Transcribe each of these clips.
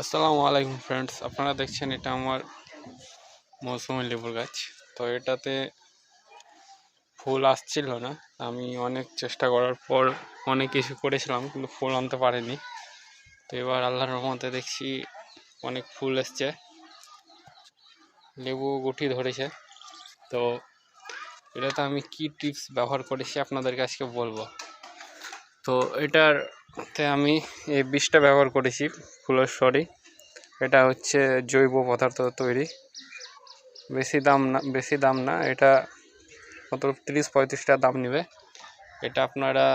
আসসালামু আলাইকুম ফ্রেন্ডস, আপনারা দেখছেন এটা আমার মৌসুমি লেবুর গাছ। তো এটাতে ফুল আসছিল না, আমি অনেক চেষ্টা করার পর অনেক কিছু করেছিলাম, কিন্তু ফুল আনতে পারিনি। তো এবার আল্লাহর রহমতে দেখছি অনেক ফুল এসছে। লেবু গুটি ধরেছে। তো এটাতে আমি কি টিপস ব্যবহার করেছি আপনাদেরকে আজকে বলব। তো এটারতে আমি এই বিষটা ব্যবহার করেছি, ফুলের সরি। এটা হচ্ছে জৈব পদার্থ তৈরি। বেশি দাম না, বেশি দাম না, এটা কত তিরিশ পঁয়ত্রিশ টাকা দাম নেবে। এটা আপনারা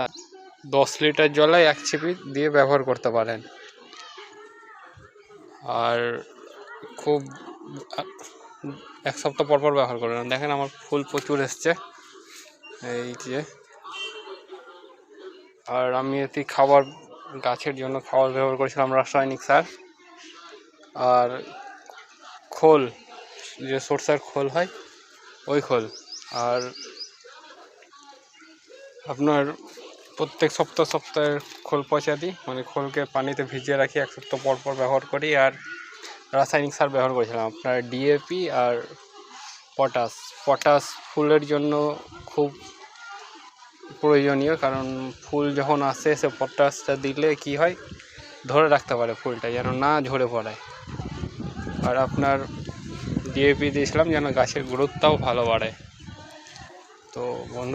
দশ লিটার জলে এক চিপি দিয়ে ব্যবহার করতে পারেন। আর খুব, এক সপ্তাহ পর পর ব্যবহার করবেন। দেখেন আমার ফুল প্রচুর এসছে। এই যে আর আমি এতে খাবার, গাছের জন্য খাবার ব্যবহার করেছিলাম রাসায়নিক সার। আর খোল, যে সরষার খোল হয়, ওই খোল। আর আপনার প্রত্যেক সপ্তাহ সপ্তাহে খোল পচা দিই মানে খোলকে পানিতে ভিজিয়ে রাখি, এক সপ্তাহ পর পর ব্যবহার করি। আর রাসায়নিক সার ব্যবহার করেছিলাম আপনার ডিএপি আর পটাশ পটাশ ফুলের জন্য খুব প্রয়োজনীয়, কারণ ফুল যখন আসে সে পটাশটা দিলে কি হয়? ধরে রাখতে পারে ফুলটা যেন না ঝরে পড়ে। আর আপনার ডিএপি দিয়েছিলাম যেন গাছের গ্রোথটাও ভালো বাড়ে। তো বন্ধু